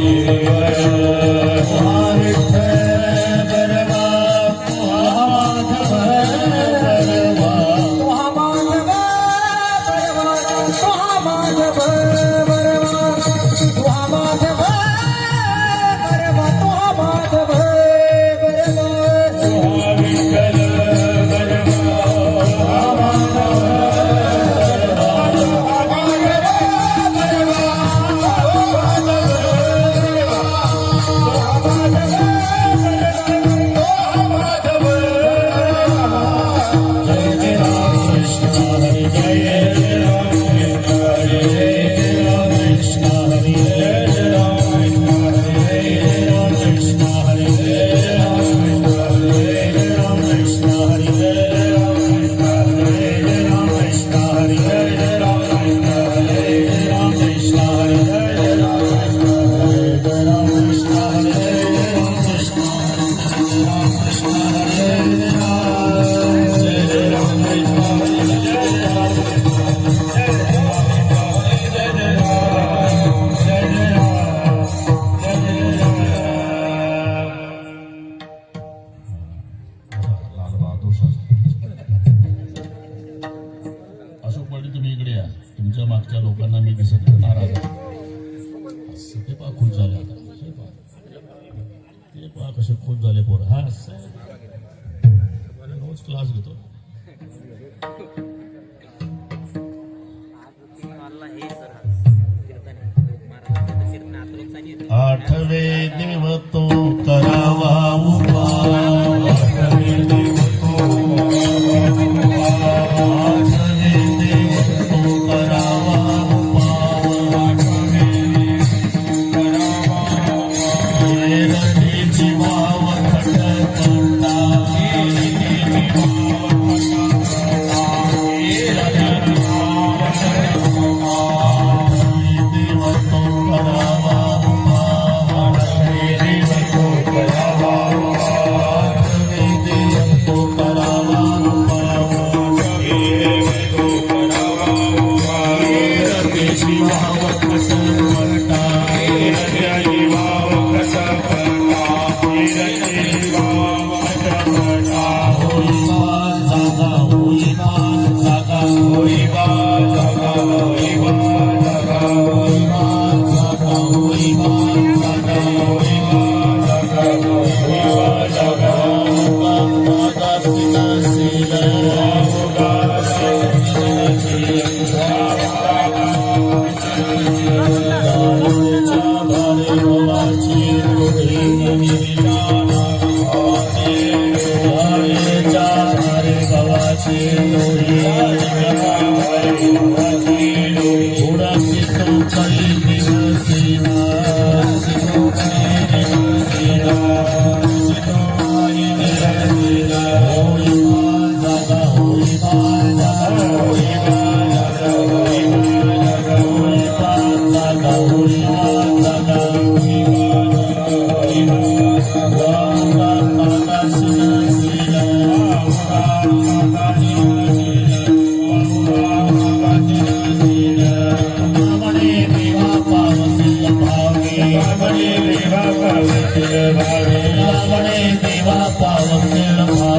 You. Thank you. Ramani Deva Pavan Deva Ramani Deva Pavan Deva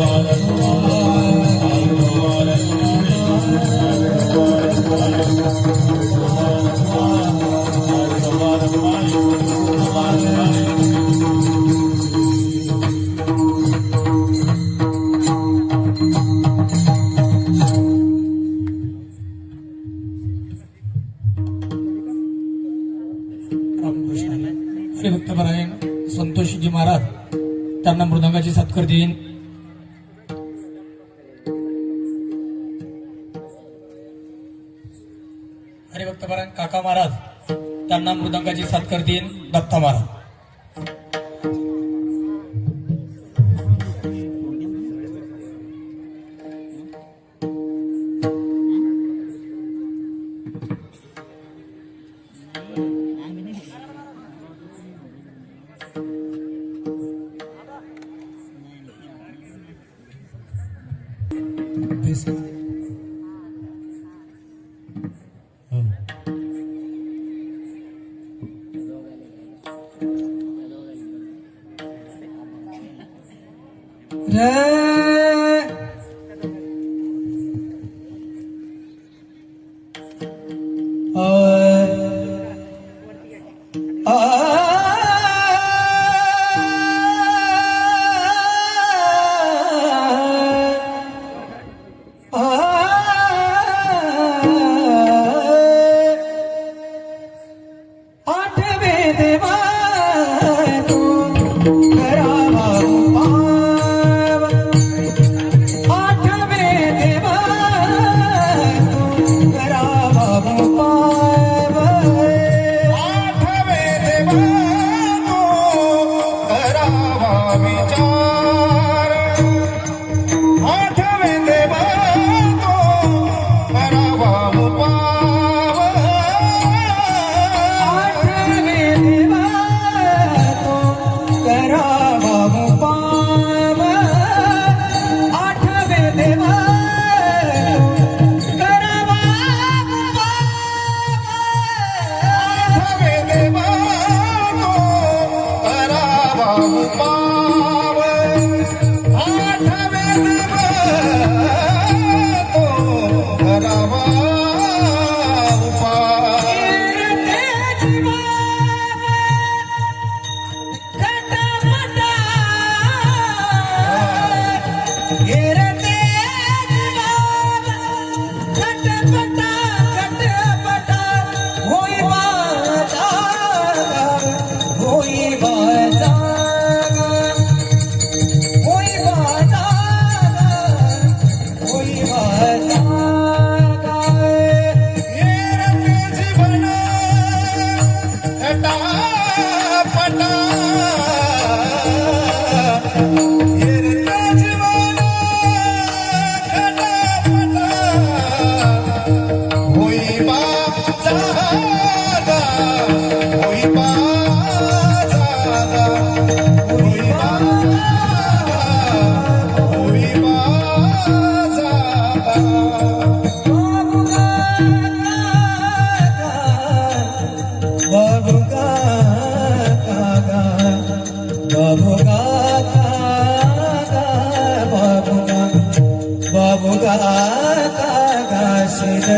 Thank you. भक्तपरायण काका महाराज त्यांना मृदंगाची सत्कार देईन Datta Maharaj. Re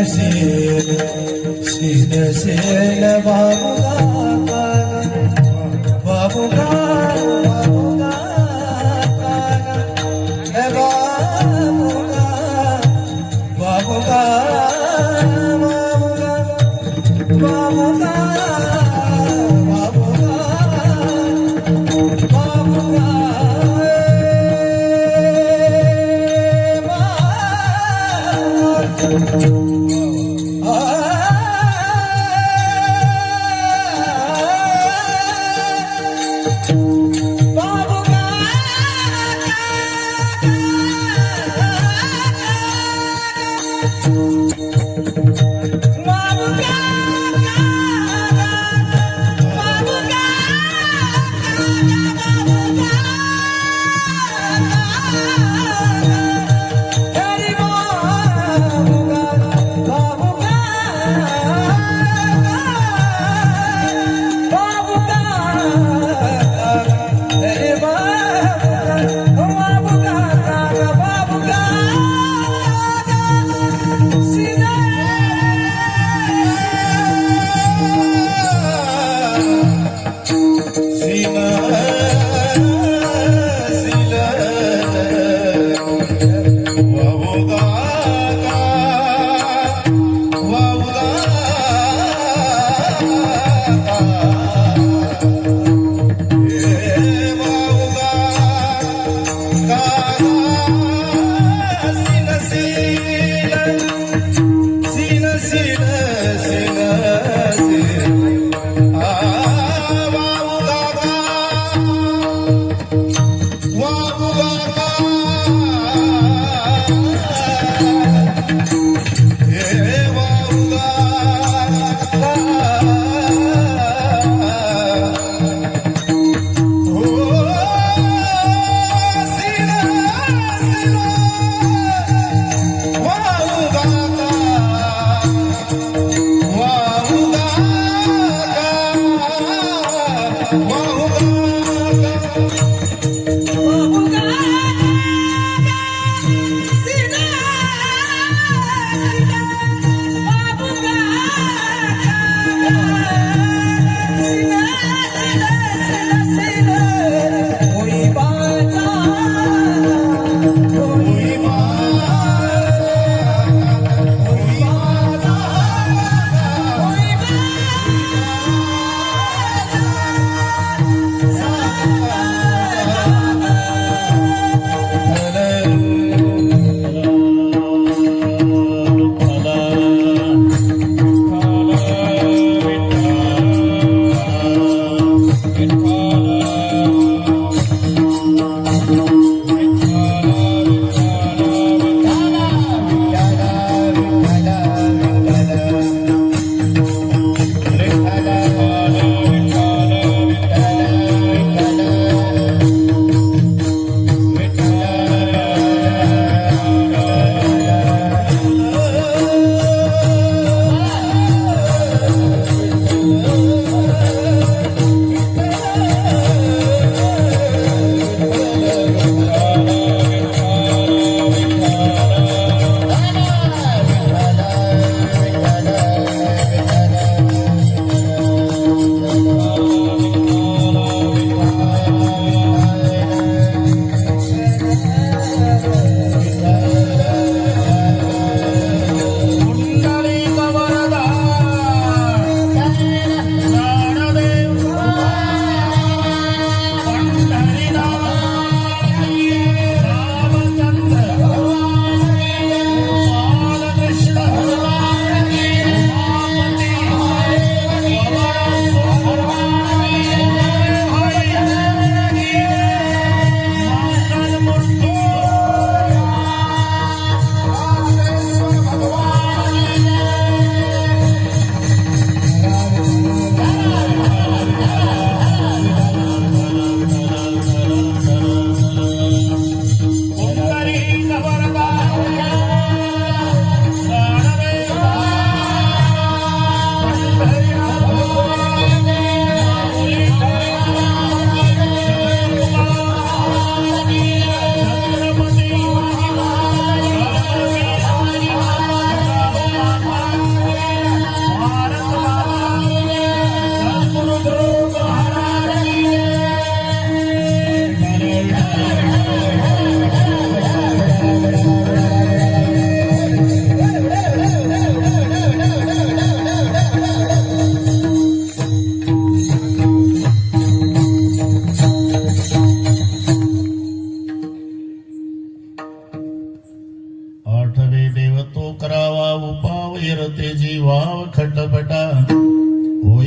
sinesi sinesiyle bağlı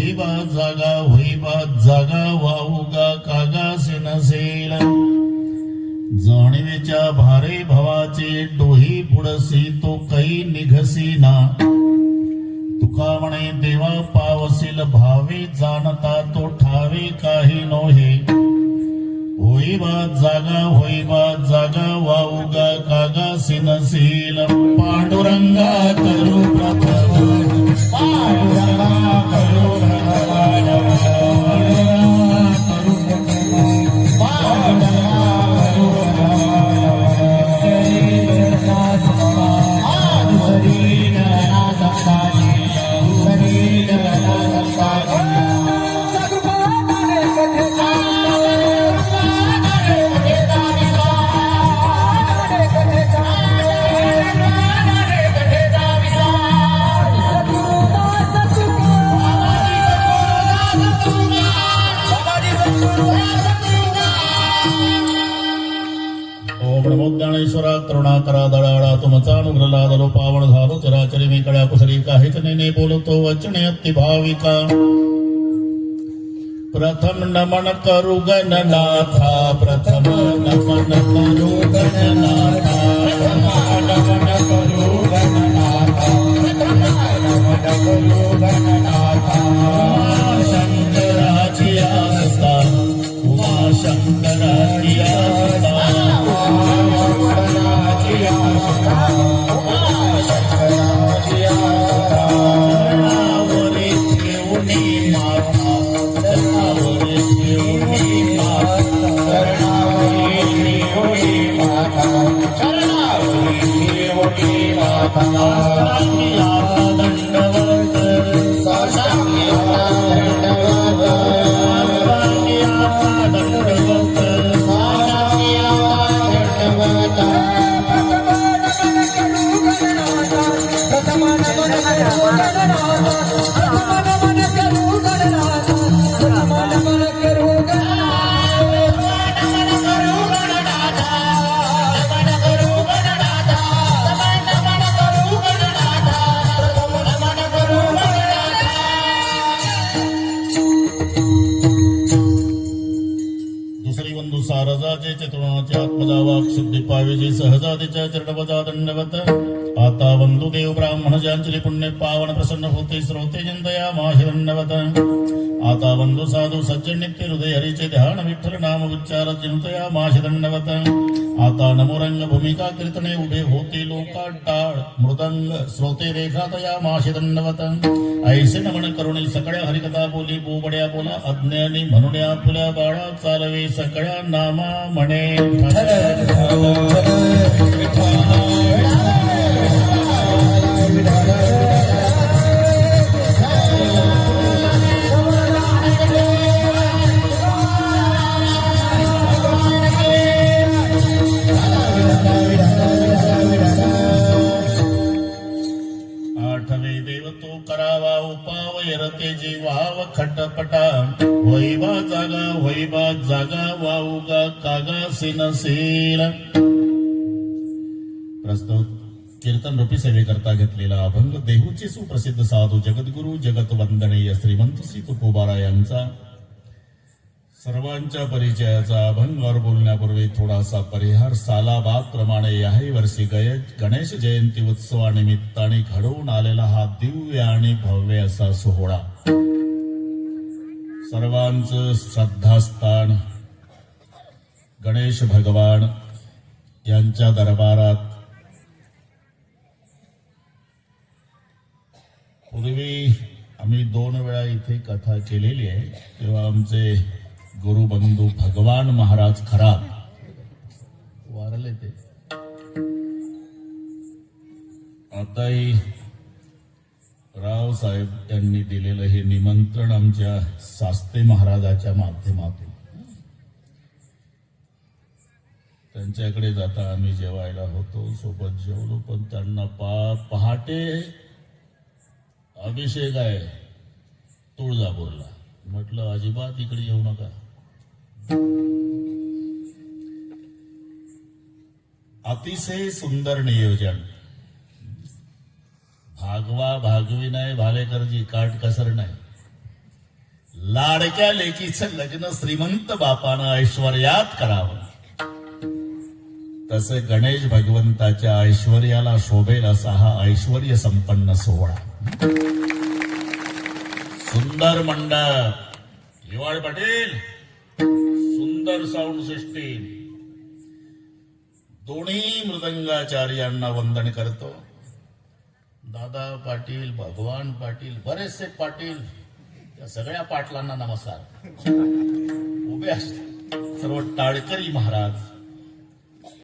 होई बा जागा होई बा जागा वाहुगा कागा नसेल जाणीवेच्या भारे भवाचे डोही पुडसी तो काही निघसी ना तुका म्हणे देवा पावसील भावे जाणता तो ठावे काही नोहे. होई बा जागा होई बा जागा वाऊगा कागा सिनशील पांडुरंगा करू प्रथम पांडुरंगा कळ्या कुसरी काहीच नेने बोलतो वचने अति भाविका प्रथम नमन करू गणनाथा प्रथम नमन करू गणनाथा नमन करू गणनाथा करू ठेवणी माता चरणावरी माता. चतुर्णाचे आत्मजा वाक सिद्धी पावेजी सहजातीच्या चरणपदा दंडवत आता बंधुदेव ब्राह्मण ज्यांचली पुण्य पावन प्रसन्न होते श्रोते चिंतया माहि दंडवत आता बंधू साधू सज्जन नित्य हृदय हरीचे ध्यान विठ्ठल नाम उच्चार चिंतया माहि दंडवत आता नमोरंग भूमिका कीर्तने उभे होते लोका टाळ मृदंग श्रोते रेखातया माशी दंडवत ऐसे नमन करुणे सकळ्या हरिकथा बोली बोबड्या बोला अज्ञानी म्हणून आपल्या बाळा चालवे सगळ्या नामा म्हणे. कागा प्रस्तुत कीर्तन रूपी सेवेकरता घेतलेला अभंग देहूचे सुप्रसिद्ध साधू जगद्गुरु जगत वंदनीय श्रीमंत श्री तुकोबारा यांचा. सर्वांच्या परिचयाचा अभंगावर बोलण्यापूर्वी थोडासा परिहार. सालाबाद प्रमाणे याही वर्षी गय गणेश जयंती उत्सवानिमित्ताने घडवून आलेला हा दिव्य आणि भव्य असा सोहळा. सर्वांचं श्रद्धास्थान गणेश भगवान यांच्या दरबारात. पूर्वी आम्ही दोन वेळा इथे कथा केलेली आहे तेव्हा आमचे गुरुबंधू भगवान महाराज खराब वारले ते. आताही रावसाहेब यांनी दिलेलं हे निमंत्रण आमच्या शास्त्री महाराजाच्या माध्यमातून त्यांच्याकडे जाता आम्ही जेवायला होतो सोबत जेवलो पण त्यांना पा पहाटे अभिषेक आहे. तुळजापूरला. म्हटलं अजिबात इकडे येऊ नका. अतिशय सुंदर नियोजन. भागवा भागवी नाही भालेकरजी काटकसर नाही. लाडक्या लेकीचं लग्न श्रीमंत बापानं ऐश्वर्यात करावं. तसे गणेश भगवंताच्या ऐश्वर्याला शोभेल असा हा ऐश्वर्य संपन्न सोहळा. सुंदर मंडप. हिवाळ पाटील. सुंदर साऊंड सिस्टीम दोन्ही मृदंगाचार्यांना वंदन करतो. दादा पाटील भगवान पाटील बरेचसे पाटील या सगळ्या पाटलांना नमस्कार. उभे असतात. सर्व टाळकरी महाराज.